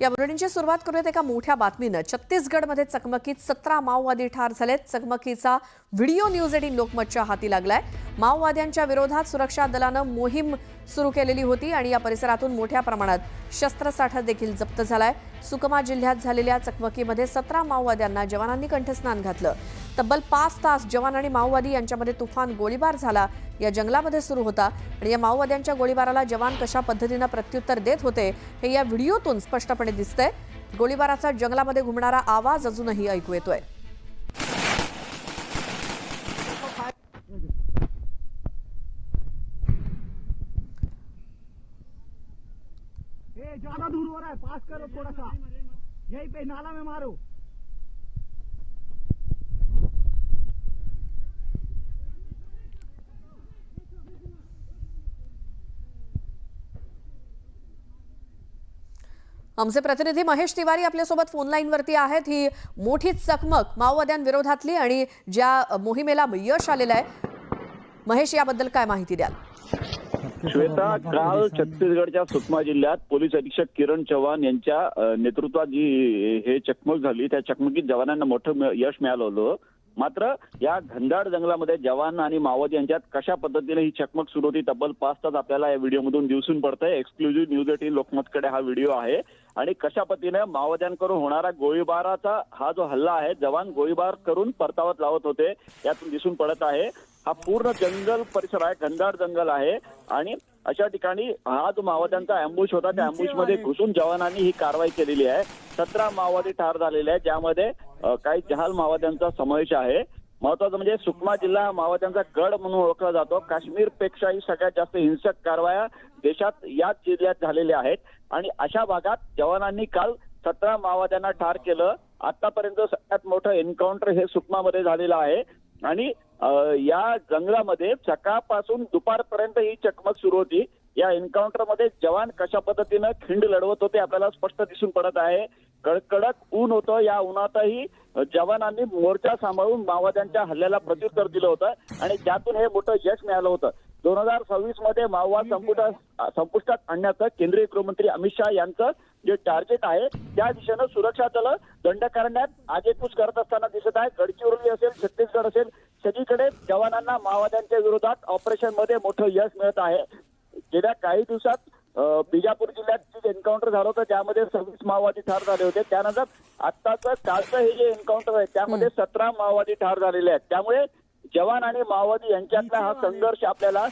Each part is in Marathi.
या बुलेटिनची सुरुवात करूयात एका मोठ्या बातमीनं. छत्तीसगडमध्ये चकमकीत सतरा माओवादी ठार झालेत. चकमकीचा व्हिडिओ न्यूज एटीन लोकमतच्या हाती लागलाय. माओवाद्यांच्या विरोधात सुरक्षा दलानं मोहीम सुरू केलेली होती आणि या परिसरातून मोठ्या प्रमाणात शस्त्रसाठा देखील जप्त झालाय. सुकमा जिल्ह्यात झालेल्या चकमकीमध्ये सतरा माओवाद्यांना जवानांनी कंठस्नान घातलं. तब्बल पाच तास जवान आणि माओवादी यांच्यामध्ये तुफान गोळीबार झाला. या जंगलामध्ये सुरू होता आणि या माओवाद्यांच्या गोळीबाराला जवान कशा पद्धतीनं प्रत्युत्तर देत होते हे या व्हिडिओतून स्पष्टपणे दिसतंय. गोळीबाराचा जंगलामध्ये घुमणारा आवाज अजूनही ऐकू येतोय. ज्यादा दूर हो रहा है पास करो थोड़ा सा यही पे नाला में मारो। आमचे प्रतिनिधी महेश तिवारी आपल्यासोबत फोनलाईनवरती आहेत. ही मोठी चकमक माओवाद्यांविरोधातली आणि ज्या मोहिमेला यश आलेलं आहे. महेश याबद्दल काय माहिती द्याल? श्वेता काल छत्तीसगडच्या सुकमा जिल्ह्यात पोलीस अधीक्षक किरण चव्हाण यांच्या नेतृत्वात जी हे चकमक झाली त्या चकमकीत जवानांना मोठं यश मिळालं होतं. मात्र या घनदाट जंगलामध्ये जवान आणि माओवादी यांच्यात कशा पद्धतीने ही चकमक सुरू होती तब्बल पाच तास आपल्याला या व्हिडिओमधून दिवसून पडतंय. एक्सक्लुझिव्ह न्यूज एटीन लोकमतकडे हा व्हिडिओ आहे. आणि कशा पद्धतीने माओवाद्यांकडून होणारा गोळीबाराचा हा जो हल्ला आहे जवान गोळीबार करून परतावत लावत होते यातून दिसून पडत आहे. हा पूर्ण जंगल परिसर आहे घनदाट जंगल आहे. आणि अशा ठिकाणी हा जो माओवाद्यांचा अँबुश होता त्या अँबुशमध्ये घुसून जवानांनी ही कारवाई केलेली आहे. सतरा माओवादी ठार झालेले आहेत ज्यामध्ये काही जहाल माओवाद्यांचा समावेश आहे. महत्वाचं म्हणजे सुकमा जिल्हा हा माओवाद्यांचा गड म्हणून ओळखला जातो. काश्मीरपेक्षाही सगळ्यात जास्त हिंसक कारवाया देशात याच जिल्ह्यात झालेल्या आहेत. आणि अशा भागात जवानांनी काल सतरा माओवाद्यांना ठार केलं. आतापर्यंत सगळ्यात मोठं एन्काउंटर हे सुकमामध्ये झालेलं आहे. आणि या जंगलामध्ये सकाळपासून दुपारपर्यंत ही चकमक सुरू होती. या एन्काउंटरमध्ये जवान कशा पद्धतीनं खिंड लढवत होते आपल्याला स्पष्ट दिसून पडत आहे. कडकडक ऊन होतं. या उन्हातही जवानांनी मोर्चा सांभाळून माओवाद्यांच्या हल्ल्याला प्रत्युत्तर दिलं होतं आणि त्यातून हे मोठं यश मिळालं होतं. दोन हजार सव्वीसमध्ये माओवाद संपुटात संपुष्टात आणण्याचं केंद्रीय गृहमंत्री अमित शहा यांचं जे टार्गेट आहे त्या दिशेनं सुरक्षा दलं दंड करण्यात आगेकूच करत असताना दिसत आहे. गडचिरोली असेल छत्तीसगड असेल सगळीकडे जवानांना माओवाद्यांच्या विरोधात ऑपरेशनमध्ये मोठं यश मिळत आहे. गेल्या काही दिवसात बिजापूर जिल्ह्यात जे एन्काउंटर झालं होतं त्यामध्ये सव्वीस माओवादी ठार झाले होते. त्यानंतर आत्ताचं कालचं हे जे एन्काउंटर आहे त्यामध्ये सतरा माओवादी ठार झालेले आहेत. त्यामुळे जवान आणि माओवादी यांच्यातला हा संघर्ष आपल्याला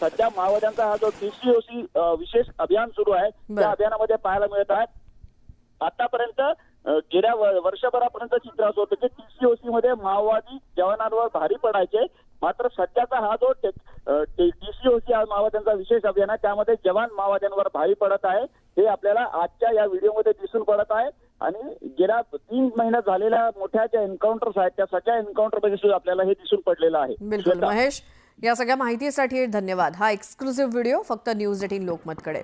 सध्या माओवाद्यांचा हा जो टीसीओसी विशेष अभियान सुरू आहे. त्या अभियानामध्ये पाहायला मिळत आहे. आतापर्यंत गेल्या वर्षभरापर्यंत चित्र असं होतं की टीसीओसी मध्ये माओवादी जवानांवर भारी पडायचे. मात्र सध्याचा हा जो टीसीओसी हा माओवाद्यांचा विशेष अभियान आहे. त्यामध्ये जवान माओवाद्यांवर भारी पडत आहे. हे आपल्याला आजच्या या व्हिडिओमध्ये दिसून पडत आहे. आणि गेल्या तीन महिन्यात झालेल्या मोठ्या ज्या एन्काउंटर्स आहेत त्या सगळ्या एन्काउंटरमध्ये सुद्धा आपल्याला हे दिसून पडलेलं आहे. बिलकुल. महेश या सगळ्या माहितीसाठी धन्यवाद. हा एक्सक्लुझिव्ह व्हिडिओ फक्त न्यूज एटीन लोकमतकडे.